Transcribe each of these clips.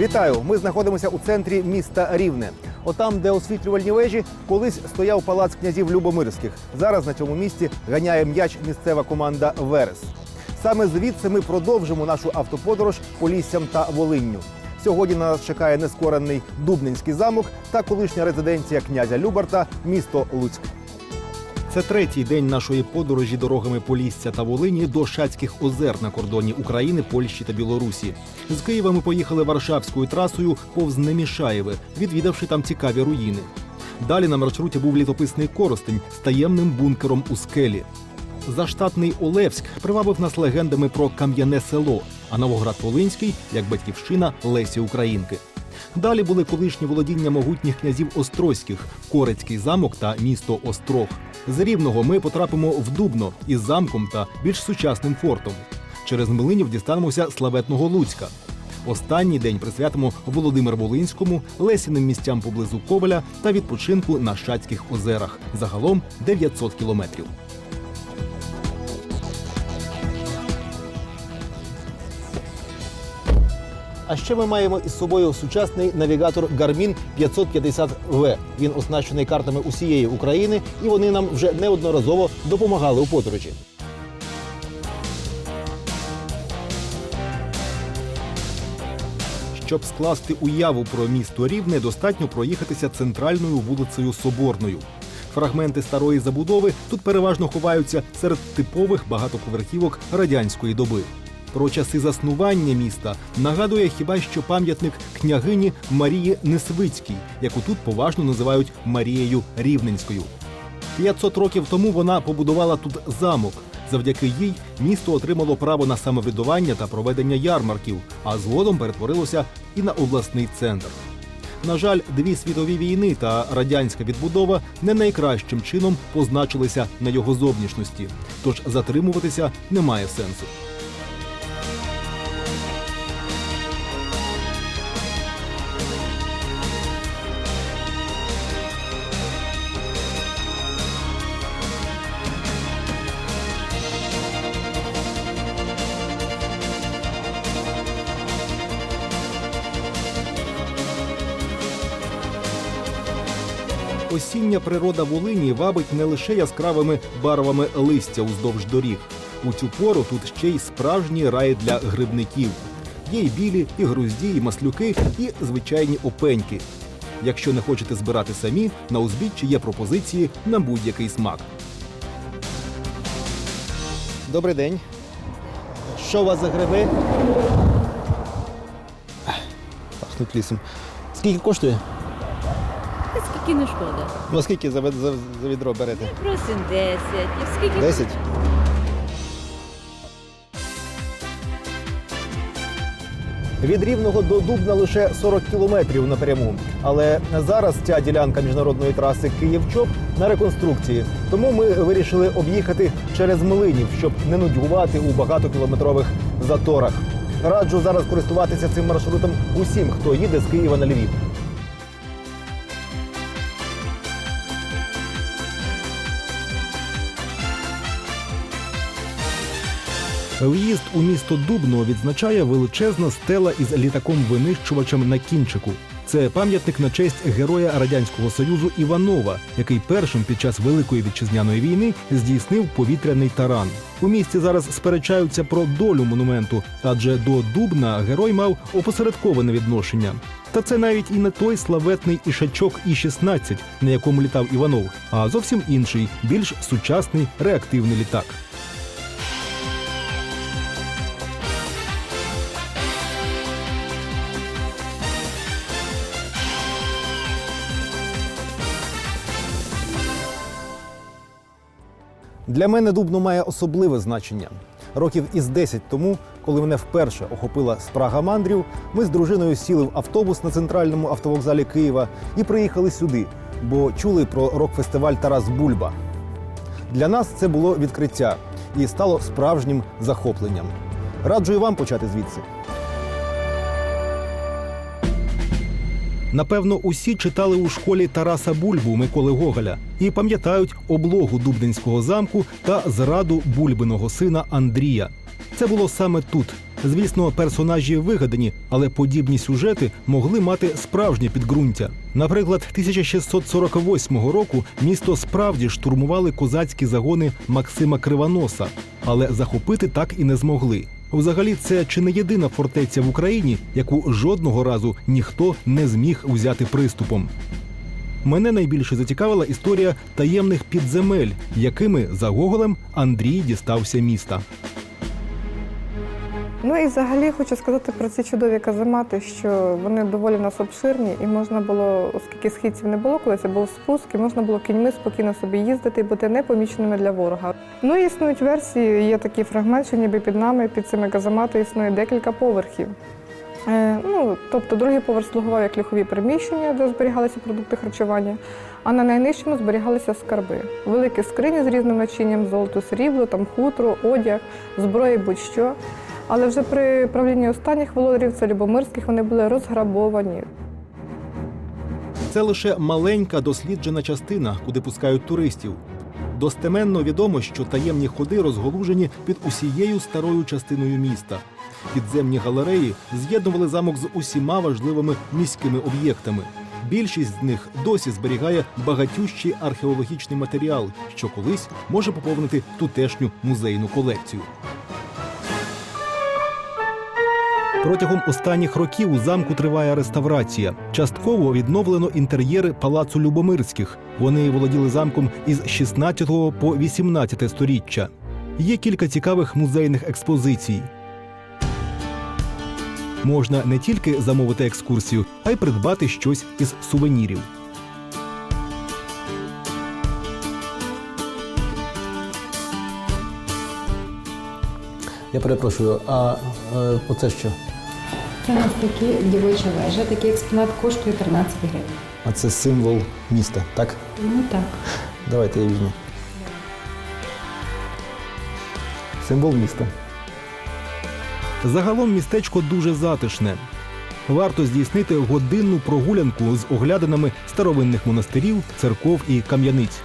Вітаю! Ми знаходимося у центрі міста Рівне. Отам, де освітлювальні вежі, колись стояв палац князів Любомирських. Зараз на цьому місці ганяє м'яч місцева команда Верес. Саме звідси ми продовжимо нашу автоподорож Поліссям та Волинню. Сьогодні на нас чекає нескорений Дубнинський замок та колишня резиденція князя Любарта, місто Луцьк. Це третій день нашої подорожі дорогами Полісся та Волині до Шацьких озер на кордоні України, Польщі та Білорусі. З Києва ми поїхали Варшавською трасою повз Немішаєве, відвідавши там цікаві руїни. Далі на маршруті був літописний Коростень з таємним бункером у скелі. Заштатний Олевськ привабив нас легендами про кам'яне село, а Новоград Волинський як батьківщина Лесі Українки. Далі були колишні володіння могутніх князів Острозьких, Корецький замок та місто Острог. З Рівного ми потрапимо в Дубно із замком та більш сучасним фортом. Через Млинів дістанемося славетного Луцька. Останній день присвятимо Володимир Волинському, лесіним місцям поблизу Коваля та відпочинку на Шацьких озерах. Загалом 900 кілометрів. А ще ми маємо із собою сучасний навігатор Garmin 550V. Він оснащений картами усієї України, і вони нам вже неодноразово допомагали у подорожі. Щоб скласти уяву про місто Рівне, достатньо проїхатися центральною вулицею Соборною. Фрагменти старої забудови тут переважно ховаються серед типових багатоповерхівок радянської доби. Про часи заснування міста нагадує хіба що пам'ятник княгині Марії Несвицькій, яку тут поважно називають Марією Рівненською. 500 років тому вона побудувала тут замок. Завдяки їй місто отримало право на самоврядування та проведення ярмарків, а згодом перетворилося і на обласний центр. На жаль, дві світові війни та радянська відбудова не найкращим чином позначилися на його зовнішності, тож затримуватися немає сенсу. Осіння природа Волині вабить не лише яскравими барвами листя уздовж доріг. У цю пору тут ще й справжній рай для грибників. Є й білі, і грузді, і маслюки, і звичайні опеньки. Якщо не хочете збирати самі, на узбіччі є пропозиції на будь-який смак. Добрий день. Що у вас за гриби? Пахнуть лісом. Скільки коштує? Скільки не шкода? Ну, скільки за, за, за відро берете? Просим 10. І скільки 10? Від Рівного до Дубна лише 40 кілометрів напряму. Але зараз ця ділянка міжнародної траси Київ-Чоп на реконструкції. Тому ми вирішили об'їхати через Млинів, щоб не нудьгувати у багатокілометрових заторах. Раджу зараз користуватися цим маршрутом усім, хто їде з Києва на Львів. В'їзд у місто Дубно відзначає величезна стела із літаком-винищувачем на кінчику. Це пам'ятник на честь героя радянського союзу Іванова, який першим під час великої вітчизняної війни здійснив повітряний таран. У місті зараз сперечаються про долю монументу, адже до Дубна герой мав опосередковане відношення. Та це навіть і не той славетний ішачок І-16, на якому літав Іванов, а зовсім інший, більш сучасний реактивний літак. Для мене Дубно має особливе значення. Років із 10 тому, коли мене вперше охопила спрага мандрів, ми з дружиною сіли в автобус на центральному автовокзалі Києва і приїхали сюди, бо чули про рок-фестиваль Тарас Бульба. Для нас це було відкриття і стало справжнім захопленням. Раджу і вам почати звідси. Напевно, усі читали у школі Тараса Бульбу Миколи Гоголя і пам'ятають облогу Дубдинського замку та зраду Бульбиного сина Андрія. Це було саме тут, Звісно, персонажі вигадані, але подібні сюжети могли мати справжнє підґрунтя. Наприклад, 1648 року місто справді штурмували козацькі загони Максима Кривоноса, але захопити так і не змогли. Взагалі, це чи не єдина фортеця в Україні, яку жодного разу ніхто не зміг взяти приступом. Мене найбільше зацікавила історія таємних підземель, якими за Гоголем Андрій дістався міста. Ну і взагалі хочу сказати про ці чудові каземати, що вони доволі нас обширні, і можна було, оскільки східців не було, коли це був спуск, і можна було кіньми спокійно собі їздити і бути непоміченими для ворога. Ну і існують версії, є такий фрагмент, що ніби під нами, під цими казематами існує декілька поверхів. Е, ну, тобто другий поверх слугував як ліхові приміщення, де зберігалися продукти харчування, а на найнижчому зберігалися скарби. Великі скрині з різним начинням, золото, срібло, там хутро, одяг, зброя, будь-що. Але вже при правлінні останніх володарів, це Любомирських, вони були розграбовані. Це лише маленька досліджена частина, куди пускають туристів. Достеменно відомо, що таємні ходи розголужені під усією старою частиною міста. Підземні галереї з'єднували замок з усіма важливими міськими об'єктами. Більшість з них досі зберігає багатющий археологічний матеріал, що колись може поповнити тутешню музейну колекцію. Протягом останніх років у замку триває реставрація. Частково відновлено інтер'єри палацу Любомирських. Вони володіли замком із 16 по 18 сторіччя. Є кілька цікавих музейних експозицій. Можна не тільки замовити екскурсію, а й придбати щось із сувенірів. Я перепрошую, а е, оце що? Це у нас такі дівоча вежа. Такий експонат коштує 13 гривень. А це символ міста, так? Ну так. Давайте я візьму. Символ міста. Загалом містечко дуже затишне. Варто здійснити годинну прогулянку з оглядинами старовинних монастирів, церков і кам'яниць.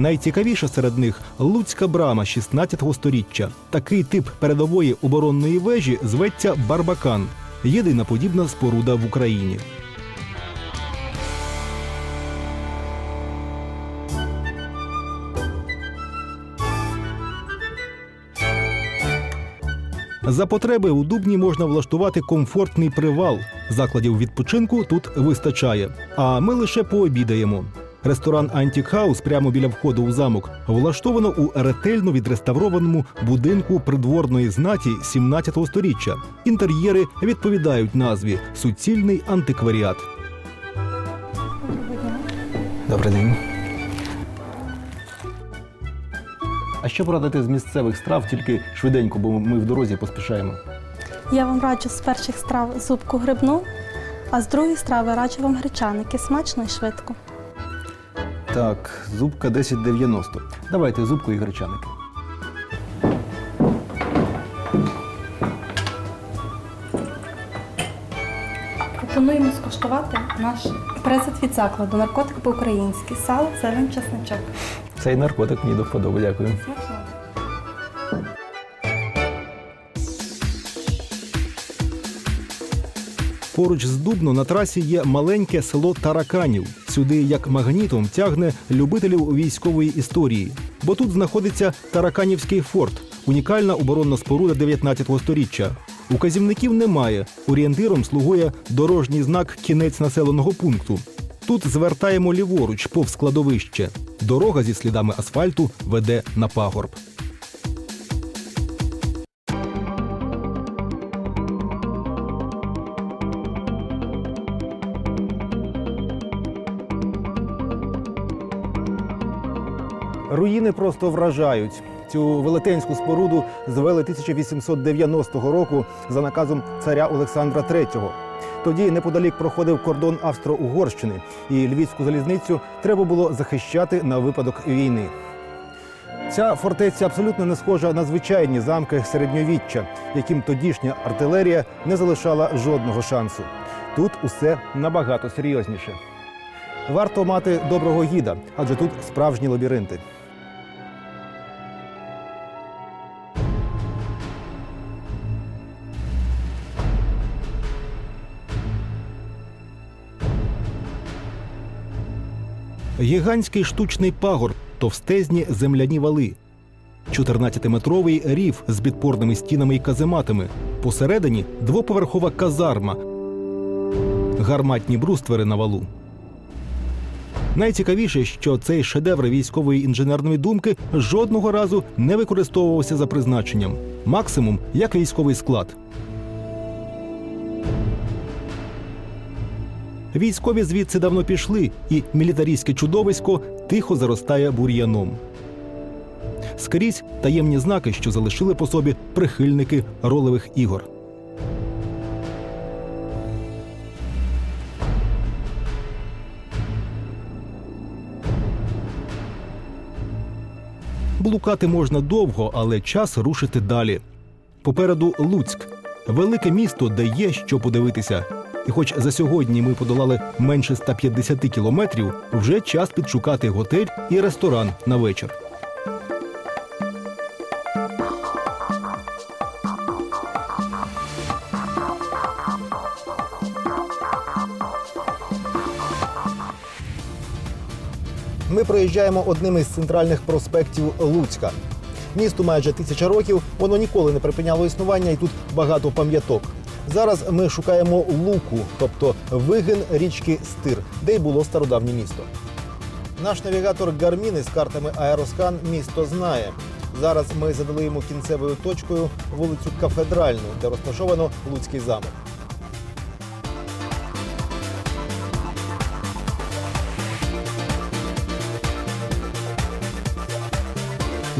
Найцікавіше серед них Луцька брама 16 сторіччя. Такий тип передової оборонної вежі зветься Барбакан. Єдина подібна споруда в Україні. За потреби у Дубні можна влаштувати комфортний привал. Закладів відпочинку тут вистачає. А ми лише пообідаємо. Ресторан Антік Хаус прямо біля входу у замок влаштовано у ретельно відреставрованому будинку придворної знаті 17 сторіччя. Інтер'єри відповідають назві суцільний антикваріат. Добрий день. А що порадити з місцевих страв тільки швиденько, бо ми в дорозі поспішаємо. Я вам раджу з перших страв зубку грибну, а з другої страви раджу вам гречаники смачно і швидко. Так, зубка 10,90. Давайте зубку і гречаники. Пропонуємо скуштувати наш презент від закладу наркотик по-українськи. Сало, зелень, чесничок. Цей наркотик мені до вподоби, дякую. Смачно. Поруч з Дубно на трасі є маленьке село Тараканів. Сюди як магнітом тягне любителів військової історії. Бо тут знаходиться Тараканівський форт, унікальна оборонна споруда 19 століття. Указівників немає. Орієнтиром слугує дорожній знак кінець населеного пункту. Тут звертаємо ліворуч повз складовище. Дорога зі слідами асфальту веде на пагорб. Руїни просто вражають. Цю велетенську споруду звели 1890 року за наказом царя Олександра III. Тоді неподалік проходив кордон Австро-Угорщини, і львівську залізницю треба було захищати на випадок війни. Ця фортеця абсолютно не схожа на звичайні замки середньовіччя, яким тодішня артилерія не залишала жодного шансу. Тут усе набагато серйозніше. Варто мати доброго гіда, адже тут справжні лабіринти. Гігантський штучний пагорб, товстезні земляні вали. 14-метровий рів з підпорними стінами і казематами. Посередині двоповерхова казарма, гарматні бруствери на валу. Найцікавіше, що цей шедевр військової інженерної думки жодного разу не використовувався за призначенням, максимум як військовий склад. Військові звідси давно пішли, і мілітарійське чудовисько тихо заростає бур'яном. Скрізь таємні знаки, що залишили по собі прихильники ролевих ігор. Блукати можна довго, але час рушити далі. Попереду Луцьк велике місто, де є що подивитися. І хоч за сьогодні ми подолали менше 150 кілометрів, вже час підшукати готель і ресторан на вечір. Ми проїжджаємо одним із центральних проспектів Луцька. Місту майже тисяча років, воно ніколи не припиняло існування, і тут багато пам'яток. Зараз ми шукаємо луку, тобто вигин річки Стир, де й було стародавнє місто. Наш навігатор Гармін із картами Аероскан місто знає. Зараз ми задали йому кінцевою точкою вулицю Кафедральну, де розташовано Луцький замок.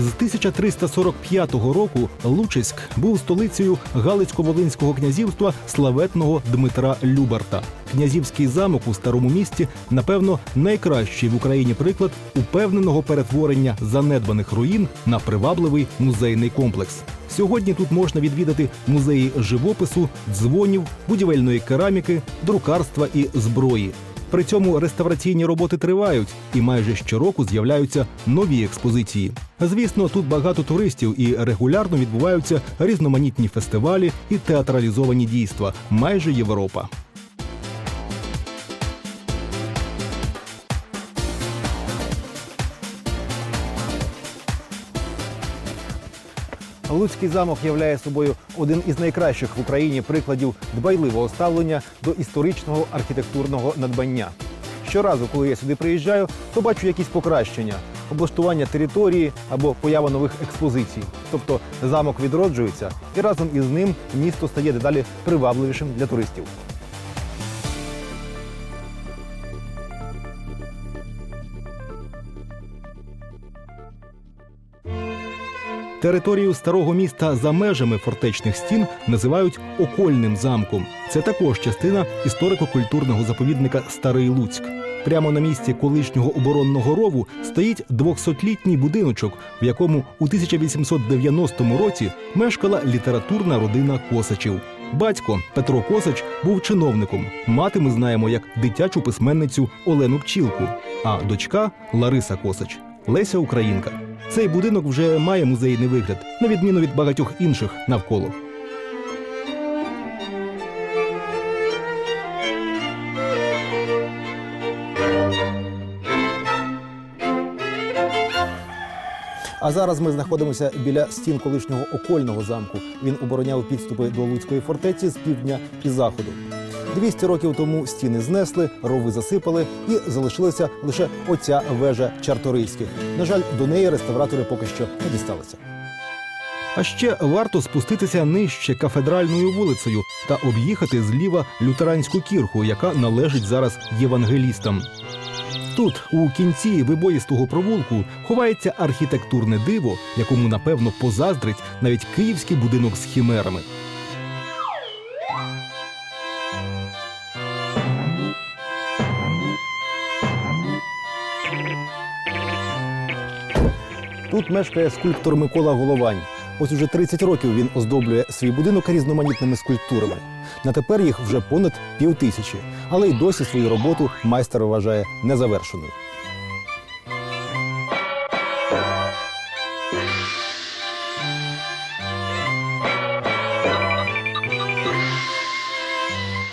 З 1345 року Лучиськ був столицею Галицько-Волинського князівства славетного Дмитра Любарта. Князівський замок у старому місті, напевно, найкращий в Україні приклад упевненого перетворення занедбаних руїн на привабливий музейний комплекс. Сьогодні тут можна відвідати музеї живопису, дзвонів, будівельної кераміки, друкарства і зброї. При цьому реставраційні роботи тривають, і майже щороку з'являються нові експозиції. Звісно, тут багато туристів і регулярно відбуваються різноманітні фестивалі і театралізовані дійства. Майже Європа. Луцький замок являє собою один із найкращих в Україні прикладів дбайливого ставлення до історичного архітектурного надбання. Щоразу, коли я сюди приїжджаю, то бачу якісь покращення, облаштування території або поява нових експозицій. Тобто замок відроджується, і разом із ним місто стає дедалі привабливішим для туристів. Територію старого міста за межами фортечних стін називають окольним замком. Це також частина історико-культурного заповідника Старий Луцьк. Прямо на місці колишнього оборонного рову стоїть 200-літній будиночок, в якому у 1890 році мешкала літературна родина Косачів. Батько Петро Косач був чиновником. Мати ми знаємо як дитячу письменницю Олену Пчілку, а дочка Лариса Косач Леся Українка. Цей будинок вже має музейний вигляд, на відміну від багатьох інших навколо. А зараз ми знаходимося біля стін колишнього окольного замку. Він обороняв підступи до Луцької фортеці з півдня і заходу. 200 років тому стіни знесли, рови засипали і залишилася лише оця вежа чарторийських. На жаль, до неї реставратори поки що не дісталися. А ще варто спуститися нижче кафедральною вулицею та об'їхати зліва лютеранську кірху, яка належить зараз євангелістам. Тут, у кінці вибоїстого провулку, ховається архітектурне диво, якому напевно позаздрить навіть київський будинок з хімерами. Тут мешкає скульптор Микола Головань. Ось уже 30 років він оздоблює свій будинок різноманітними скульптурами. На тепер їх вже понад пів тисячі, але й досі свою роботу майстер вважає незавершеною.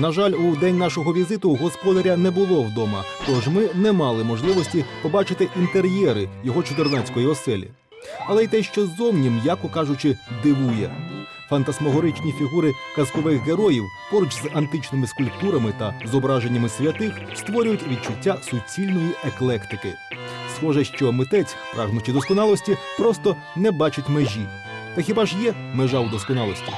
На жаль, у день нашого візиту господаря не було вдома, тож ми не мали можливості побачити інтер'єри його чудернацької оселі. Але й те, що ззовні, м'яко кажучи, дивує. Фантасмогоричні фігури казкових героїв поруч з античними скульптурами та зображеннями святих створюють відчуття суцільної еклектики. Схоже, що митець, прагнучи досконалості, просто не бачить межі. Та хіба ж є межа у досконалості?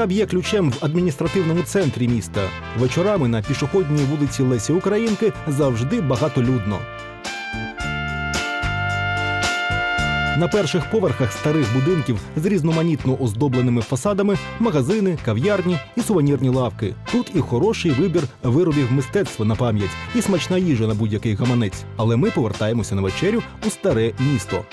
Життя б'є ключем в адміністративному центрі міста. Вечорами на пішохідній вулиці Лесі Українки завжди багатолюдно. На перших поверхах старих будинків з різноманітно оздобленими фасадами магазини, кав'ярні і сувенірні лавки. Тут і хороший вибір виробів мистецтва на пам'ять, і смачна їжа на будь-який гаманець. Але ми повертаємося на вечерю у старе місто.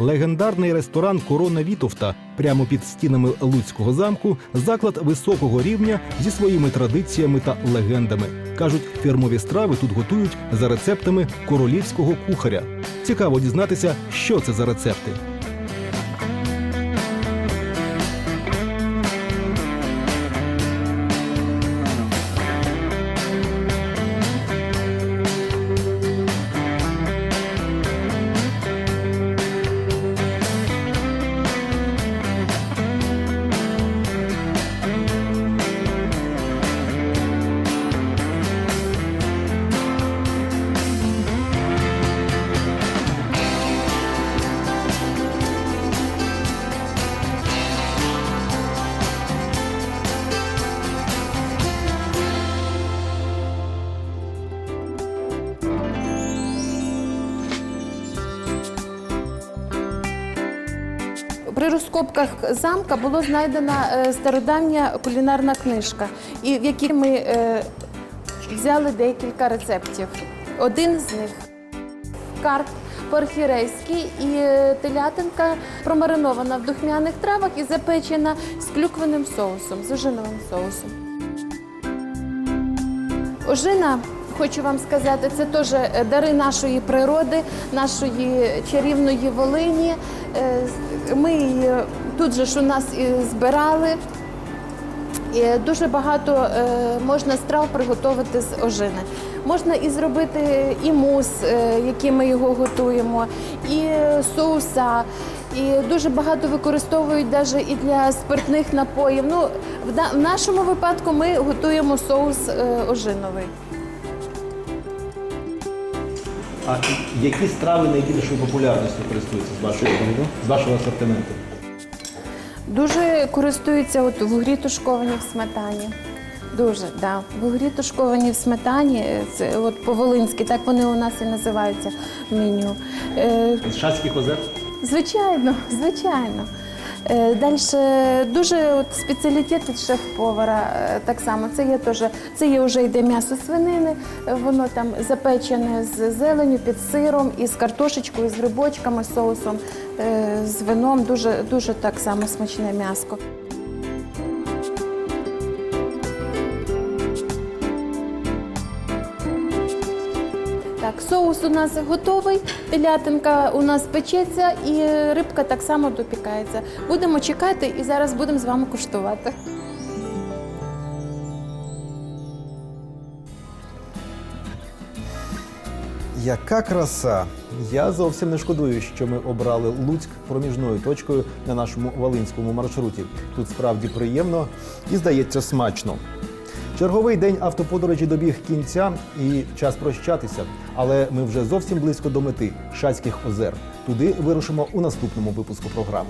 Легендарний ресторан Корона Вітовта прямо під стінами Луцького замку заклад високого рівня зі своїми традиціями та легендами. Кажуть, фірмові страви тут готують за рецептами королівського кухаря. Цікаво дізнатися, що це за рецепти. Розкопках замка було знайдена е, стародавня кулінарна книжка, і в якій ми е, взяли декілька рецептів. Один з них карп по-архірейськи і е, телятинка промаринована в духмяних травах і запечена з клюквеним соусом, з ожиновим соусом. Ожина, хочу вам сказати, це теж дари нашої природи, нашої чарівної Волині. Е, Ми її тут же ж у нас і збирали. І дуже багато е, можна страв приготувати з ожини. Можна і зробити і мус, е, яким ми його готуємо, і е, соуса. І дуже багато використовують навіть і для спиртних напоїв. Ну, в, нашому випадку ми готуємо соус е, ожиновий. А які страви найбільшою популярністю користуються з вашого з вашого асортименту? Дуже користуються от вугрі тушковані в сметані. Дуже, так. да. Вугрі тушковані в сметані, е, це от по-волинськи, так вони у нас і називаються в меню. Е, З Шацьких озер? Звичайно, звичайно. Далі дуже от, спеціалітет шеф-повара е, так само. Це є теж, це є вже йде м'ясо свинини, е, воно там запечене з зеленю, під сиром, і з картошечкою, з грибочками, соусом, е, з вином. Дуже, дуже так само смачне м'яско. Соус у нас готовий, телятинка у нас печеться і рибка так само допікається. Будемо чекати і зараз будемо з вами куштувати. Яка краса! Я зовсім не шкодую, що ми обрали Луцьк проміжною точкою на нашому волинському маршруті. Тут справді приємно і здається смачно. Черговий день автоподорожі добіг кінця і час прощатися. Але ми вже зовсім близько до мети Шацьких озер. Туди вирушимо у наступному випуску програми.